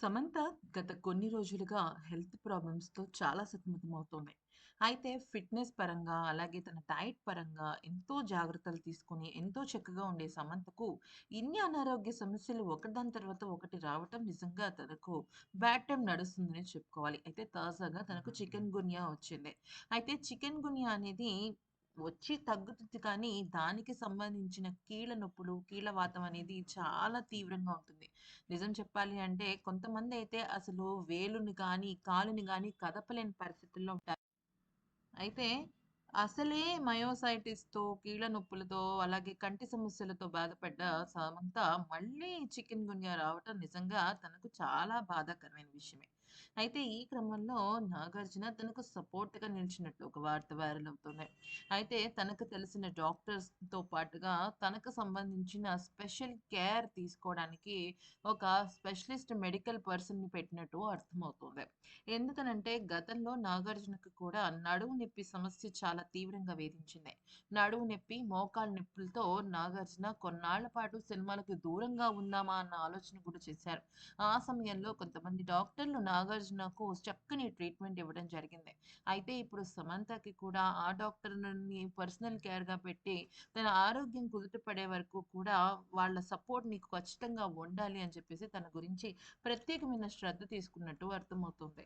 సమంత గత కొన్ని రోజులుగా హెల్త్ ప్రాబ్లమ్స్‌తో చాలా సతమతమవుతోంది. అయితే ఫిట్‌నెస్ పరంగా, అలాగే తన డైట్ పరంగా ఎంతో జాగ్రత్తలు తీసుకొని, ఎంతో చక్కగా ఉండే సమంతకు ఇన్ని అనారోగ్య సమస్యలు ఒకదాని తర్వాత ఒకటి రావటం నిజంగా తనకు బ్యాడ్ టైం నడుస్తుందని చెప్పుకోవాలి. అయితే తాజాగా తనకు చికెన్ గున్యా వచ్చింది. అయితే చికెన్ గున్యా అనేది వచ్చి తగ్గుతుంది కానీ, దానికి సంబంధించిన కీళ్ళ నొప్పులు, కీళ్ళవాతం అనేది చాలా తీవ్రంగా ఉంటుంది. నిజం చెప్పాలి అంటే కొంతమంది అయితే అసలు వేలుని కానీ కాలుని కానీ కదపలేని పరిస్థితుల్లో ఉంటారు. అయితే అసలే మయోసైటిస్‌తో, కీళ్ళ నొప్పులతో, అలాగే కంటి సమస్యలతో బాధపడ్డ సమంత మళ్ళీ చికెన్ గున్యా రావటం నిజంగా తనకు చాలా బాధాకరమైన విషయమే. అయితే ఈ క్రమంలో నాగార్జున తనకు సపోర్ట్‌గా నిలిచినట్టు ఒక వార్త వైరల్ అవుతుంది. అయితే తనకు తెలిసిన డాక్టర్స్‌తో పాటుగా తనకు సంబంధించిన స్పెషల్ కేర్ తీసుకోవడానికి ఒక స్పెషలిస్ట్ మెడికల్ పర్సన్‌ని పెట్టినట్టు అర్థమవుతుంది. ఎందుకనంటే గతంలో నాగార్జునకు కూడా నడుము నొప్పి సమస్య చాలా తీవ్రంగా వేధించింది. నడువు నొప్పి, మోకాలు నొప్పులతో నాగార్జున కొన్నాళ్ళ పాటు సినిమాలకు దూరంగా ఉందామా అన్న ఆలోచన కూడా చేశారు. ఆ సమయంలో కొంతమంది డాక్టర్లు నాగార్జునకు చక్కని ట్రీట్మెంట్ ఇవ్వడం జరిగింది. అయితే ఇప్పుడు సమంతకి కూడా ఆ డాక్టర్‌లని పర్సనల్ కేర్‌గా పెట్టి తన ఆరోగ్యం కుదుట పడే వరకు కూడా వాళ్ళ సపోర్ట్ నీకు ఖచ్చితంగా ఉండాలి అని చెప్పేసి తన గురించి ప్రత్యేకమైన శ్రద్ధ తీసుకున్నట్టు అర్థమవుతుంది.